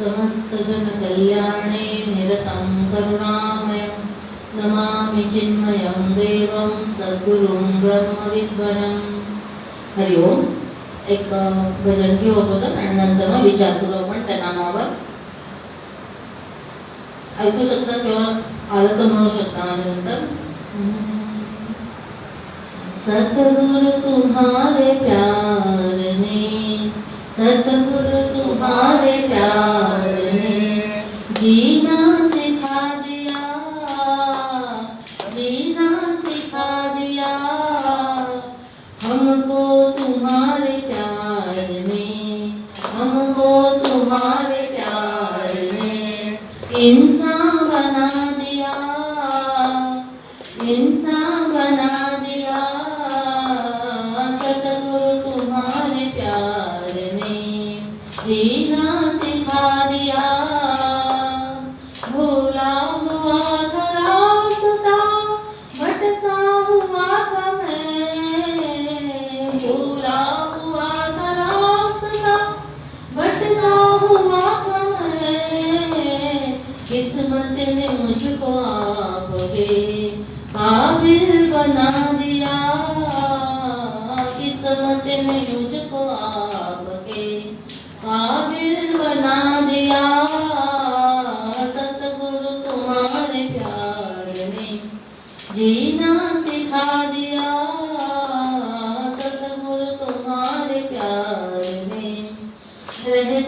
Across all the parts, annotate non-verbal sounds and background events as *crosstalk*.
समस्तजनकल्याणे निरतं करुणामयं नमामि चिन्मयं देवं सद्गुरुं ब्रह्मविद्वरम् हरि ओम। एक भजन घेऊ होतं आणि नंतर मग विचार करू आपण त्या नामावर. ऐकू शकता किंवा आलं तर म्हणू शकता माझ्यानंतर? सतगुरु तुम्हारे प्यार ने सतगुरु तुम्हारे प्यार ने जीना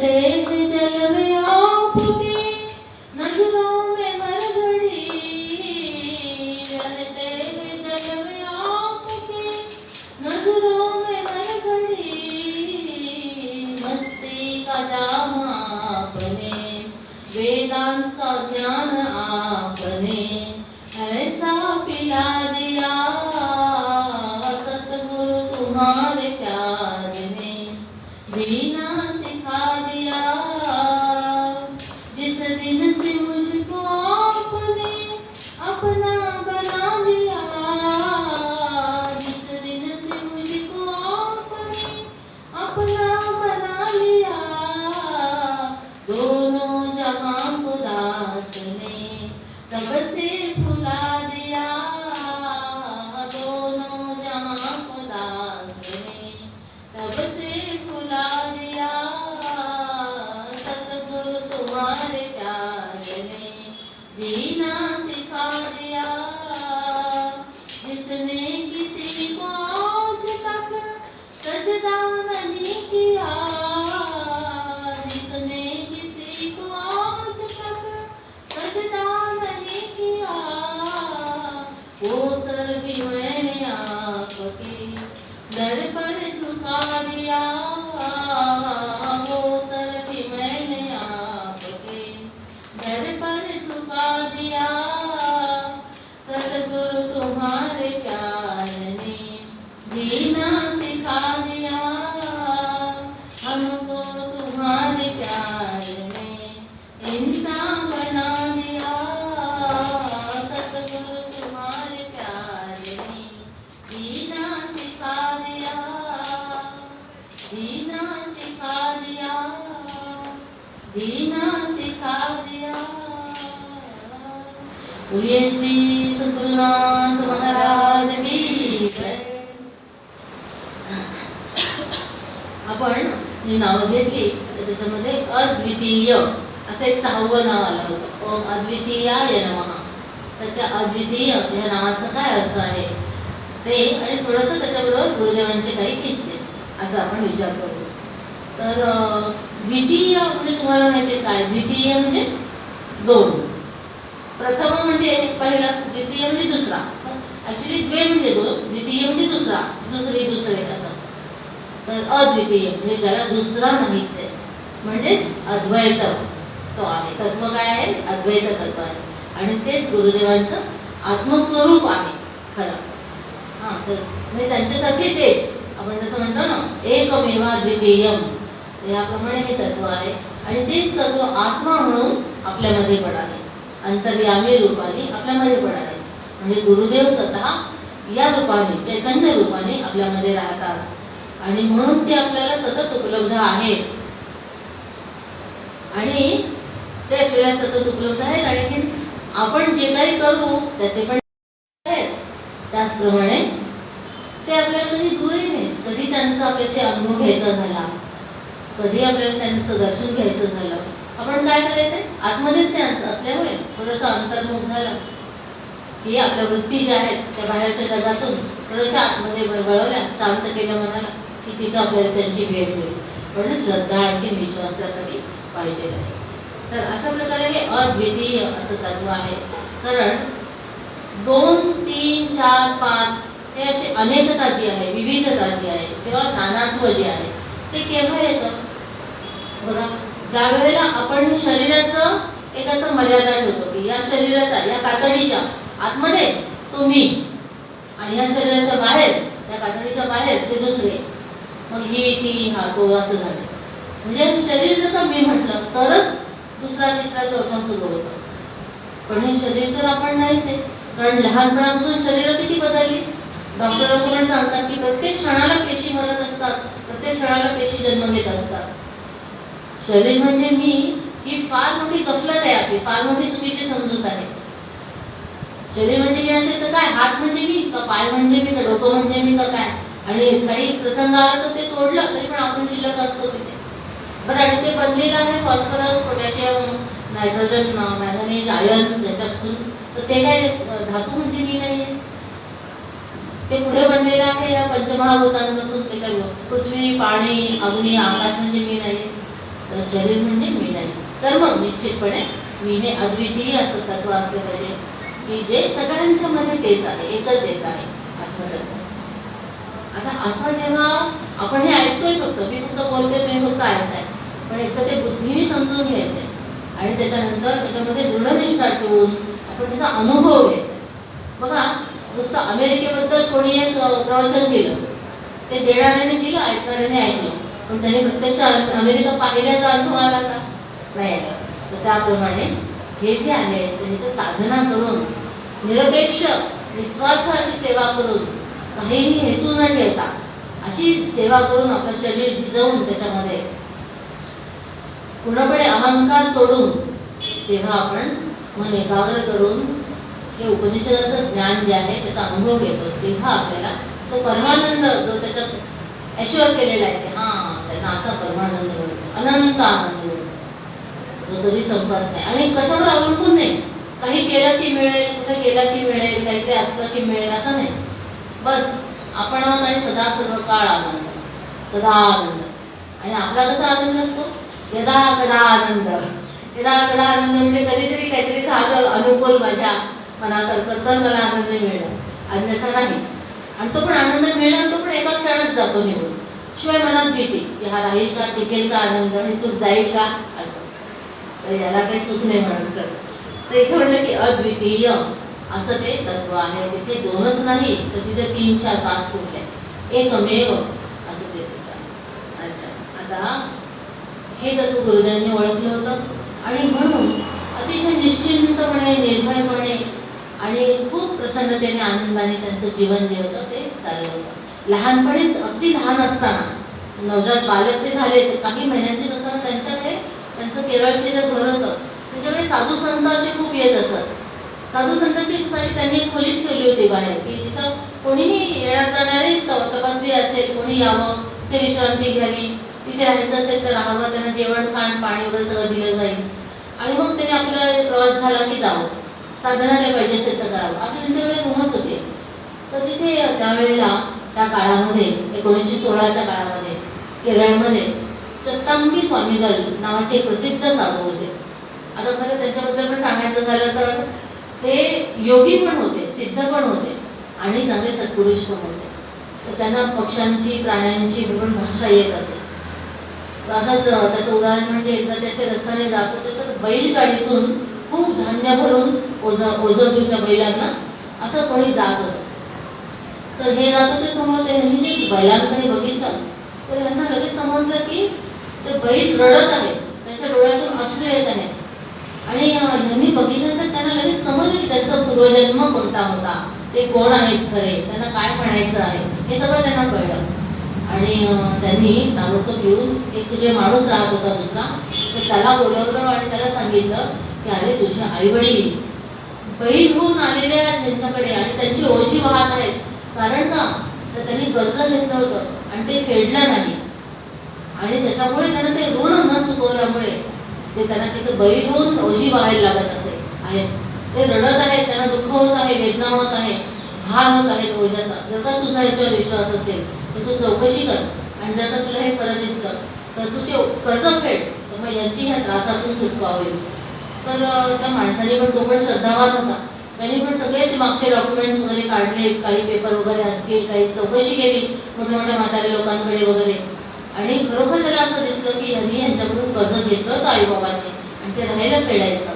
रहते हैं जल में अद्वितीय असं एक सहावं नाव आलं होतं. ओम अद्वितीयाय नमः तर त्या अद्वितीय या नावाचा काय अर्थ आहे? ते आणि थोडंसं त्याच्याबरोबर गुरुदेवांचे काही किस्से असं आपण विचार करू. तर द्वितीय म्हणजे तुम्हाला माहिती काय? द्वितीय म्हणजे दोन. प्रथम म्हणजे पहिला द्वितीय म्हणजे दुसरा. ऍक्च्युली द्वे म्हणजे दोन द्वितीय म्हणजे दुसरा दुसरी दुसरे असं. तर अद्वितीय म्हणजे ज्याला दुसरा नाहीच आहे. म्हणजेच अद्वैत तो आहे. तत्व काय आहे? अद्वैत तत्व आहे. आणि तेच गुरुदेवांचं आत्मस्वरूप आहे खरं. हां तर म्हणजे त्यांच्यासारखे तेच. आपण जसं म्हणतो ना एकमेवा द्वितीयम. याप्रमाणे हे तत्व आहे. आणि तेच तत्व आत्मा म्हणून आपल्यामध्ये पडाले अंतर्यामी रूपाने आपल्यामध्ये पडाले म्हणजे गुरुदेव स्वतः या रूपाने चैतन्य रूपाने आपल्यामध्ये राहतात. आणि म्हणून ते आपल्याला सतत उपलब्ध आहेत. आणि ते आपल्याला सतत उपलब्ध आहेत. आणि आपण जे काही करू त्याचे पण आहेत. त्याचप्रमाणे ते आपल्याला कधी दूरही नाही. कधी त्यांचा आपल्याशी अनुभव घ्यायचा झाला कधी आपल्याला त्यांचं दर्शन घ्यायचं झालं. आपण काय करायचं? आतमध्येच ते असल्यामुळे थोडंसं अंतर्मुख झालं. की आपल्या वृत्ती ज्या आहेत त्या बाहेरच्या जगातून थोड्याशा आतमध्ये ब- शांत केल्या मनाला की तिथं आपल्याला त्यांची भेट होईल पण श्रद्धा आणखी विश्वास त्यासाठी पाहिजे आहे तर अशा प्रकारे हे अद्वितीय असं तत्व आहे. कारण दोन तीन चार पाच हे अशी अनेकता जी आहे विविधता जी आहे किंवा नानात्व जे आहे ते केव्हा येतं? बघा ज्या वेळेला आपण शरीराचं एक असं मर्यादा ठेवतो की या शरीराचा या कातडीच्या आतमध्ये तो मी आणि या शरीराच्या बाहेर त्या कातडीच्या बाहेर ते दुसरे. मग ही ती हा तो असं झालं. म्हणजे शरीर जर का मी म्हटलं तरच दुसरा तिसरा चौथा सुरू होतो. पण हे शरीर तर आपण नाहीच आहे. कारण लहानपणापासून शरीर किती बदलली? डॉक्टर लोक पण सांगतात की प्रत्येक क्षणाला पेशी मरत असतात प्रत्येक क्षणाला पेशी जन्म घेत असतात. शरीर म्हणजे मी ही फार मोठी गफलत आहे आपली फार मोठी चुकीची समजूत आहे. शरीर म्हणजे मी असेल तर काय? हात म्हणजे मी का पाय म्हणजे मी का डोकं म्हणजे मी का काय? आणि काही प्रसंग आला तर ते तोडलं तरी पण आपण शिल्लक असतो तिथे. बरं आणि ते बनलेलं आहे phosphorus potassium nitrogen manganese iron याच्यापासून. तर ते काय धातू म्हणजे मी नाही ते पुढे बनलेलं आहे या पंचमहाभूतांपासून ते काय? पृथ्वी पाणी अग्नी आकाश म्हणजे मी नाही. तर शरीर म्हणजे मी नाही. तर मग निश्चितपणे मी हे अद्वितीय असं तत्व असले पाहिजे की जे सगळ्यांच्या मध्ये तेच आहे एकच एक आहे. आत्मतत्व आता असं जेव्हा आपण हे ऐकतोय फक्त मी फक्त बोलते मी फक्त ऐकत आहे. पण एक तर ते बुद्धीने समजून घ्यायचंय. आणि त्याच्यानंतर त्याच्यामध्ये दृढनिष्ठा ठेवून आपण त्याचा अनुभव घ्यायचा बघा नुसतं अमेरिकेबद्दल कोणी एक प्रवचन दिलं ते देणाऱ्याने दिलं ऐकणाऱ्याने ऐकलं. पण त्याने प्रत्यक्ष अमेरिका पाहिल्याचा अनुभव आला का? नाही. आला तर त्याप्रमाणे हे जे आहे त्यांचं साधना करून निरपेक्ष निस्वार्थ अशी सेवा करून काहीही हेतू न ठेवता अशी सेवा करून आपलं शरीर झिजवून त्याच्यामध्ये पूर्णपणे अहंकार सोडून जेव्हा आपण मन एकाग्र करून हे उपनिषदाचं ज्ञान जे आहे त्याचा अनुभव घेतो तेव्हा आपल्याला तो परमानंद जो त्याच्यात ॲश्युअर केलेला आहे की हां त्यांना असा परमानंद मिळतो अनंत आनंद मिळतो. जो कधी संपत नाही. आणि कशावर अवलंबून नाही. काही केलं की मिळेल कुठे गेलं की मिळेल काहीतरी असलं की मिळेल असं नाही. बस आपण आहोत आणि सदा सर्व काळ आनंद सदा आनंद. आणि आपला कसा आनंद असतो? यदा कदा आनंद यदा कदा आनंद म्हणजे कधीतरी काहीतरी झालं अनुकूल माझ्या मनासारखं तर मला आनंद मिळणार. अन्यथा नाही. आणि तो पण आनंद मिळणार तो पण एका क्षणात जातो निवडून शिवाय मनात भीती की हा राहील का टिकेल का आनंद हे सुख जाईल का? असं. तर याला काही सुख नाही म्हणत. तर इथे म्हणलं की अद्वितीय. असं ते तत्व आहे. तिथे दोनच नाही तर तिथे तीन चार पाच कुठले एकमेव असं ते तत्व अच्छा. आता हे तत्व गुरुदेवांनी ओळखलं होतं. आणि म्हणून अतिशय निश्चिंतपणे निर्भयपणे आणि खूप प्रसन्नतेने आनंदाने त्यांचं जीवन जे होतं ते चाललं होतं. लहानपणीच अगदी लहान असताना नवजात बालक ते झाले काही महिन्यांचेच असताना त्यांच्याकडे त्यांचं केरळचे जे घर होतं त्याच्याकडे साधू संत असे खूप येत असत. साधू संतांची साठी त्यांनी खोलीच ठेवली होती बाहेर की तिथं कोणीही येणार जाणारे तपासवी असेल कोणी यावं तिथे विश्रांती घ्यावी. तिथे राहायचं असेल तर राहावं त्यांना जेवण खाण पाणी वगैरे सगळं दिलं जाईल. आणि मग त्याने आपला प्रवास झाला की जावं. साधना काय पाहिजे असेल तर करावं. असे त्यांच्याकडे रूमच होते. तर तिथे त्यावेळेला त्या काळामध्ये एकोणीसशे सोळाच्या काळामध्ये केरळमध्ये चत्तांबी स्वामीगल नावाचे प्रसिद्ध साधू होते. आता खरं त्यांच्याबद्दल पण सांगायचं झालं तर ते योगी पण होते सिद्ध पण होते आणि चांगले सत्पुरुष पण होते. तर त्यांना पक्ष्यांची प्राण्यांची पण भाषा येत असे. असंच त्याचं उदाहरण म्हणजे एकदा त्याच्या असे रस्त्याने जात होते तर बैलगाडीतून खूप धान्य भरून ओझं ओझं देऊन त्या बैलांना असं कोणी जात होतं. तर हे जात होते समोर त्यांनी ह्यांनी जे बैलांकडे बघितलं तर यांना लगेच समजलं की ते बैल रडत आहे त्याच्या डोळ्यातून अश्रू येत आहेत. आणि अं, बघितल्यानंतर बघितलं तर त्यांना लगेच समजलं की त्यांचा पूर्वजन्म कोणता होता. ते कोण आहेत खरे? त्यांना काय म्हणायचं आहे? हे सगळं त्यांना कळलं. आणि त्यांनी ताबडतोब येऊन एक जे माणूस राहत होता दुसरा तर त्याला बोलवलं आणि त्याला सांगितलं की अरे तुझे आई वडील होऊन आलेले आहेत त्यांच्याकडे आणि त्यांची ओशी वाहत आहेत. कारण का? तर त्यांनी कर्ज घेतलं होतं आणि ते फेडलं नाही. आणि त्याच्यामुळे त्यांना ते ऋण न चुकवल्यामुळे ते त्यांना तिथं बळी होऊन ओझी व्हायला लागत असे. आहेत ते रडत आहेत त्यांना दुःख होत आहे वेदना होत आहे भार होत आहे ओझ्याचा जर का तुझा याच्यावर विश्वास असेल तर तू चौकशी कर. आणि जर का तुला हे परत दिसलं तर तू ते कर्ज फेड. तर मग यांची ह्या त्रासातून सुटका होईल. तर त्या माणसाने पण तो पण श्रद्धावान होता. त्यांनी पण सगळे ते मागचे डॉक्युमेंट्स वगैरे काढले काही पेपर वगैरे असतील काही चौकशी केली मोठ्या मोठ्या म्हातारे लोकांकडे वगैरे. आणि खरोखर त्याला असं दिसलं की यांनी यांच्याकडून कर्ज घेतलं होतं आईबाबांनी आणि ते राहायला फेडायचं.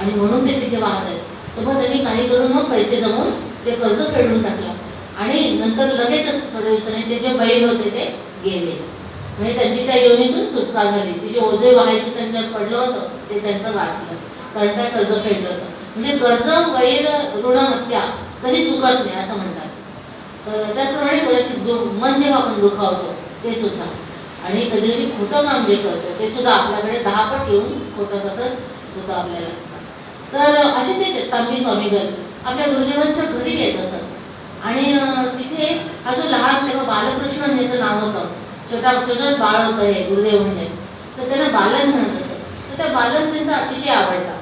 आणि म्हणून ते तिथे वाहत आहेत. तर मग त्यांनी काही करून मग पैसे जमवून ते कर्ज फेडून टाकलं. आणि नंतर लगेचच थोड्या दिवसांनी ते जे बैल होते ते गेले. म्हणजे त्यांची त्या योनीतून सुटका झाली. तिचे जे ओझे वाहायचं त्यांच्यावर पडलं होतं ते त्यांचं वाचलं. कारण काय कर्ज फेडलं होतं. म्हणजे कर्ज वैर ऋणहत्या कधी चुकत नाही असं म्हणतात. तर त्याचप्रमाणे कोणाची दु मन जेव्हा आपण दुखावतो ते सुद्धा. आणि कधी कधी खोटं काम जे करतो ते सुद्धा आपल्याकडे दहा पट येऊन खोटं कसंच होतं आपल्याला. तर असे ते जगतांबी स्वामीगण आपल्या गुरुदेवांच्या घरी येत असत आणि तिथे हा जो लहान तेव्हा बालकृष्ण याचं नाव होतं छोटा छोटंच बाळ होतं हे गुरुदेव म्हणजे. तर त्यांना बालन म्हणत असत. तर त्या बालन त्यांचा अतिशय आवडता.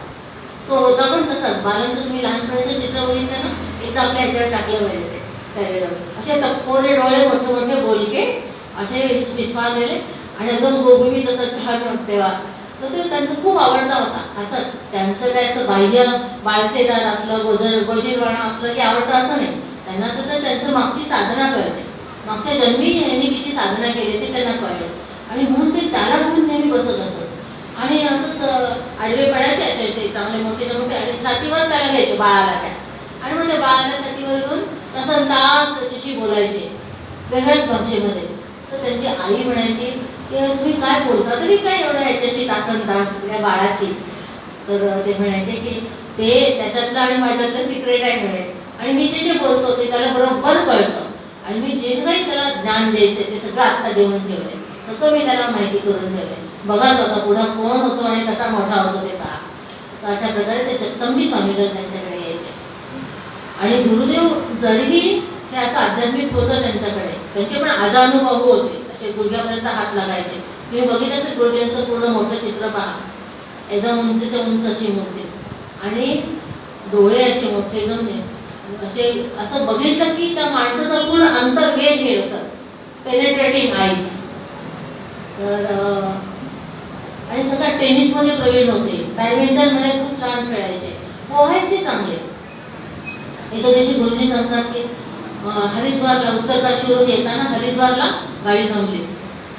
तो होता पण तसाच. बालनचं तुम्ही लहानपणीचं चित्र बघितलं ना एकदा आपल्या ह्याच्यावर टाकलं पाहिजे ते चालेलं असे टप्पोरे डोळे मोठे मोठे बोलके असे विस्मारलेले आणि एकदम गोगवी तसा छान मग तेव्हा तर ते त्यांचं खूप आवडता होता. असं त्यांचं काय असं बाह्य बाळसेदार असलं गोजर गोजीरवाणा असलं की आवडतं असं नाही. त्यांना तर त्यांचं मागची साधना कळते मागच्या जन्मी यांनी किती साधना केली ते त्यांना कळलं. आणि म्हणून ते त्याला घेऊन नेहमी बसत असत. आणि असंच आडवे पडायचे असे ते चांगले मोठे मोठे आणि छातीवर त्याला घ्यायचे बाळाला त्या. आणि मग ते बाळाला छातीवर घेऊन तसं तास तशीशी बोलायचे. वेगळ्याच भाषेमध्ये. तर त्यांची आई म्हणायची की तुम्ही काय बोलता? तरी काय एवढं याच्याशी तासन तास या बाळाशी? तर ते म्हणायचे की ते त्याच्यातलं आणि माझ्यातलं सिक्रेट आहे म्हणे. आणि मी जे जे बोलतो ते त्याला बरोबर कळतं. आणि मी जे काही त्याला ज्ञान द्यायचं ते सगळं आत्ता देऊन ठेवलंय. सगळं मी त्याला माहिती करून ठेवलंय. बघत होता पुढं कोण होतो आणि कसा मोठा होतो ते पहा. तर अशा प्रकारे ते जगदंबी स्वामीगण त्यांच्याकडे यायचे. आणि गुरुदेव जरीही हे असं आध्यात्मिक होतं त्यांच्याकडे त्यांचे पण आजानुभव होते. असे गुडघ्यापर्यंत हात लागायचे. तुम्ही बघितलं असेल गुडघ्यांचं पूर्ण मोठं चित्र पहा. एकदम उंचीच्या उंच अशी मूर्ती. आणि डोळे असे मोठे एकदम असे असं बघितलं की त्या माणसाचं पूर्ण अंतर्भेद घेत असत पेनेट्रेटिंग आईज तर आणि सगळ्या टेनिसमध्ये प्रवीण होते. बॅडमिंटनमध्ये खूप छान खेळायचे. पोहायचे चांगले. एका दिवशी गुरुजी सांगतात की हरिद्वारला उत्तरकाशीवरून येताना हरिद्वारला गाडी थांबली.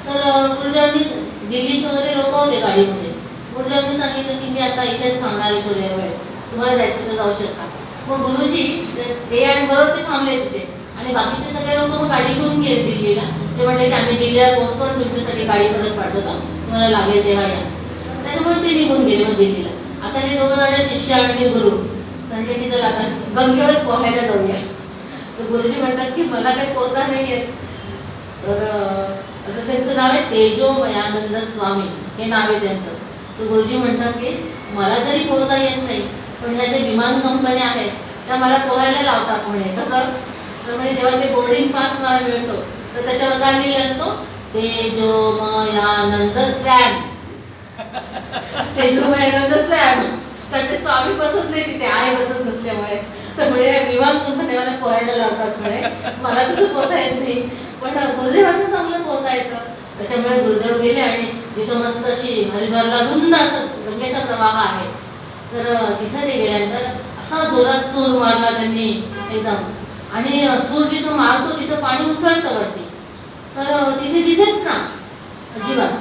तर अं, गुरुदेवांनी दिल्लीचे वगैरे लोक होते गाडीमध्ये. गुरुदेवांनी सांगितलं की मी आता इथेच थांबणार आहे थोड्या वेळ. तुम्हाला जायचं तर जाऊ शकता. मग गुरुजी ते- आणि बरोबर ते थांबले तिथे. आणि बाकीचे सगळे लोक मग गाडी घेऊन गेले दिल्लीला. ते म्हणते की आम्ही दिल्लीला पोहोचतो आणि तुमच्यासाठी गाडी परत पाठवतो. तुम्हाला लागेल तेव्हा या. त्याच्यामुळे ते निघून गेले मग दिल्लीला. आता हे दोघं जण शिष्य आणि गुरु कारण की चला आता गंगेवर पोहायला जाऊया. तर गुरुजी म्हणतात की मला काही पोहता नाही येत तर असं त्यांचं नाव आहे तेजोमयानंद स्वामी. हे नाव आहे त्यांचं. तर गुरुजी म्हणतात की मला जरी पोहता येत नाही पण ह्या ज्या विमान कंपन्या आहेत त्या मला पोहायला लावतात म्हणे. कसं तर म्हणे जेव्हा ते बोर्डिंग पास मला मिळतो तर त्याच्यावर काय लिहिलं असतो? तेजोमयानंद स्वॅम *laughs* तेजोमयानंद स्वॅम तर ते स्वामी बसत नाही तिथे आहे बसत नसल्यामुळे तर म्हणे विमान कंपन्या मला पोहायला लावतात म्हणे. मला तसं पोहता येत नाही. पण गुरुदेवांना चांगलं पोहता येतं त्याच्यामुळे गुरुदेव गेले आणि तिथं मस्त अशी हरिद्वारला रुंद असं गंगेचा प्रवाह आहे. तर तिथं ते गेल्यानंतर असा जोरात सूर मारला त्यांनी एकदम. आणि सूर जिथं मारतो तिथं पाणी उसळतं वरती. तर तिथे दिसेच ना अजिबात.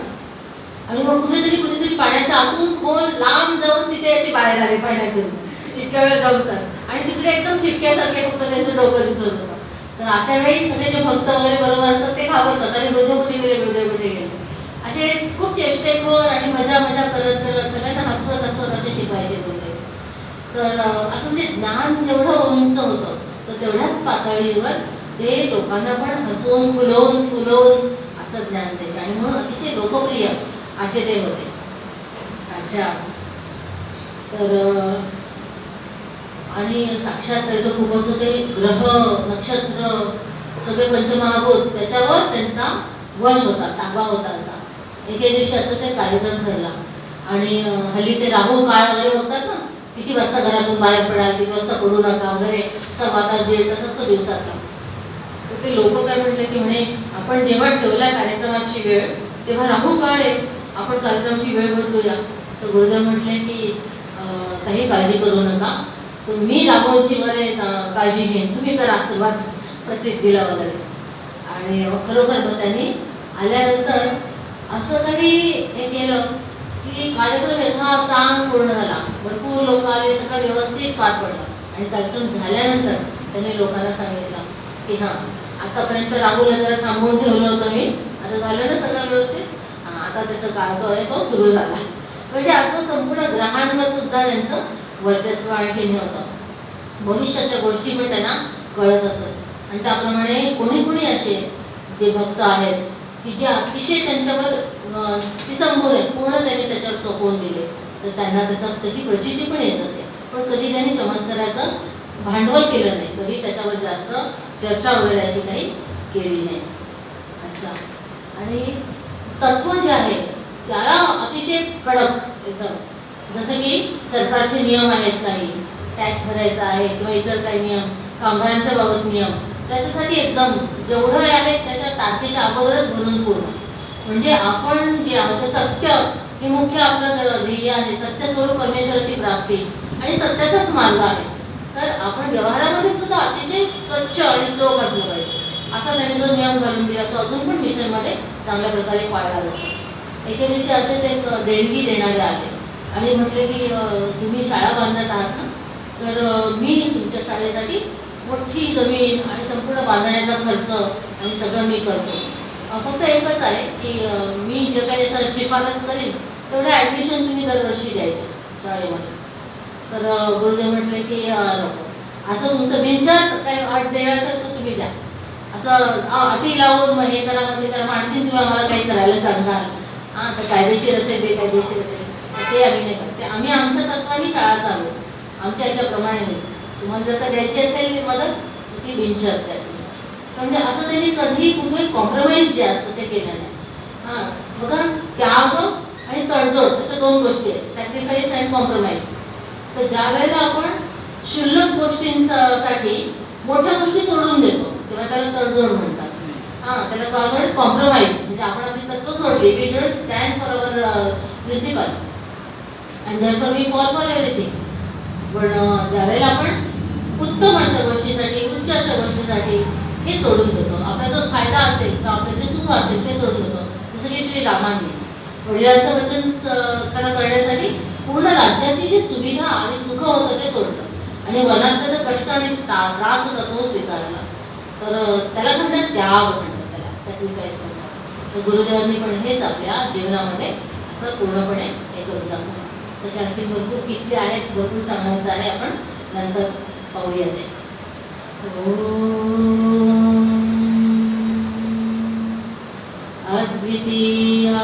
आणि मग कुठेतरी कुठेतरी पाण्याच्या आतून खोल लांब जाऊन तिथे अशी बाहेर आली पाण्यातून. इतक्या वेळ दमसाच आणि तिकडे एकदम ठिपक्यासारखे फक्त त्यांचं डोकं दिसत होतं. तर अशा वेळी सगळे जे भक्त वगैरे बरोबर असतात ते घाबरतात आणि हृदय कुठे गेले हृदय कुठे गेले असे खूप चेष्टेखोर आणि मजा मजा करत करत सगळ्यांना हसवत हसवत असे शिकवायचे होते. तर असं म्हणजे ज्ञान जेवढं उंच होतं तर तेवढ्याच पातळीवर ते लोकांना पण हसवून फुलवून फुलवून असं ज्ञान द्यायचे. आणि म्हणून अतिशय लोकप्रिय असे ते होते. अच्छा. तर आणि साक्षात तर खूपच होते ग्रह नक्षत्र सगळे पंचमहाभूत त्याच्यावर त्यांचा वश होता ताबा होता असा. एके दिवशी असंच एक कार्यक्रम ठरला. आणि हल्ली ते राहू काळ वगैरे बघतात ना किती वाजता घरातून बाहेर पडा किती वाजता पडू नका वगैरे सव्वा तास दीड तास असतो दिवसातला. तर ते लोक काय म्हटले की म्हणे आपण जेव्हा ठेवला कार्यक्रमाची वेळ तेव्हा राहू काळ आहे. आपण कार्यक्रमाची वेळ बदलूया. तर गुरुदेव म्हटले की काही काळजी करू नका. तुम्ही मी राघवची वगैरे काळजी घेईन तुम्ही करा सुरुवात प्रसिद्धीला वगैरे. आणि खरोखर मग त्यांनी आल्यानंतर असं काही हे केलं की कार्यक्रम यथा सांग पूर्ण झाला. भरपूर लोक आले सगळं व्यवस्थित पार पडलं. आणि कार्यक्रम झाल्यानंतर त्यांनी लोकांना सांगितलं की हां आतापर्यंत राहुलला जरा थांबवून ठेवलं होतं मी. आता झालं ना सगळं व्यवस्थित? आता त्याचा काळ तो आहे तो सुरू झाला. म्हणजे असं संपूर्ण ग्रहांवर सुद्धा त्यांचं वर्चस्व आणि हे होतं भविष्याच्या गोष्टी पण त्यांना कळत असत. आणि त्याप्रमाणे कोणी कोणी असे जे भक्त आहेत की जे अतिशय त्यांच्यावर ती विसंबून आहेत पूर्ण त्यांनी त्याच्यावर सोपवून दिले. तर त्यांना त्याचा त्याची प्रचिती पण येत असे. पण कधी त्यांनी चमत्काराचं भांडवल केलं नाही. कधी त्याच्यावर जास्त चर्चा वगैरे अशी काही केली नाही. अच्छा. आणि तत्व जे आहे त्याला अतिशय कडक एकदम जसं की सरकारचे नियम आहेत काही. टॅक्स भरायचा आहे किंवा इतर काही नियम कामगारांच्या बाबत नियम. त्याच्यासाठी एकदम जेवढं आहे त्याच्या तारखेच्या अगोदरच भरून पूर्ण. म्हणजे आपण जे आहोत ते सत्य हे मुख्य आपलं ध्येय आहे. सत्य स्वरूप परमेश्वराची प्राप्ती आणि सत्याचाच मार्ग आहे. तर आपण व्यवहारामध्ये सुद्धा अतिशय स्वच्छ आणि चोख असलं पाहिजे. असा त्याने जो नियम घालून दिला तो अजून पण मिशनमध्ये चांगल्या प्रकारे पाळला जातो. एके दिवशी असेच एक देणगी देणारे आले. आणि म्हटले की तुम्ही शाळा बांधत आहात ना तर मी तुमच्या शाळेसाठी मोठी जमीन आणि संपूर्ण बांधण्याचा खर्च आणि सगळं मी करतो. फक्त एकच आहे की मी जे काही शिफारस करेन तेवढं ॲडमिशन तुम्ही दरवर्षी द्यायचे शाळेमध्ये. तर गुरुदेव म्हटले की नको. असं तुमचं बिनशर्त काही अट देणार असेल तर तुम्ही द्या. असं अटी लावून मग हे करा मध्ये करा आणखीन तुम्ही आम्हाला काही करायला सांगाल हां तर कायदेशीर असेल ते कायदेशीर असेल ते आम्ही नाही करत. ते आम्ही आमच्या तत्वाने शाळा चालू आमच्या याच्याप्रमाणे नाही. तुम्हाला जर का द्यायची असेल मदत तर ती बिनशर्त आहे. म्हणजे असं त्यांनी कधी कुठे कॉम्प्रोमाइज जे असतं ते केलं नाही. हां बघा त्याग आणि तडजोड अशा दोन गोष्टी आहेत. सॅक्रिफाईस अँड कॉम्प्रोमाइज तर ज्या वेळेला आपण क्षुल्लक गोष्टींसाठी मोठ्या गोष्टी सोडून देतो तेव्हा त्याला तडजोड म्हणतात. हां त्याला कॉम्प्रोमाइज म्हणजे आपण आपली तत्व सोडली. We don't stand for our principle and therefore we fall for everything पण ज्यावेळेला आपण उत्तम अशा गोष्टीसाठी उच्च अशा गोष्टीसाठी हे सोडून देतो. आपला जो फायदा असेल किंवा आपलं जे सुख असेल ते सोडून देतो. जसं की श्री रामांनी वडिलांचं वचन खरं करण्यासाठी पूर्ण राज्याची जी सुविधा आणि सुख होतं ते सोडलं आणि वनात त्याचा कष्ट आणि ता- त्रास होता तो स्वीकारला तर त्याला म्हणतात त्याग म्हणतात त्याला. सॅक्रिफाईस म्हणतात. तर गुरुदेवांनी पण हेच आपल्या जीवनामध्ये असं पूर्णपणे हे करून दाखवलं. तसे आणखी भरपूर किस्से आहेत भरपूर सांगायचं आहे आपण नंतर पाहूया ते अद्वितीया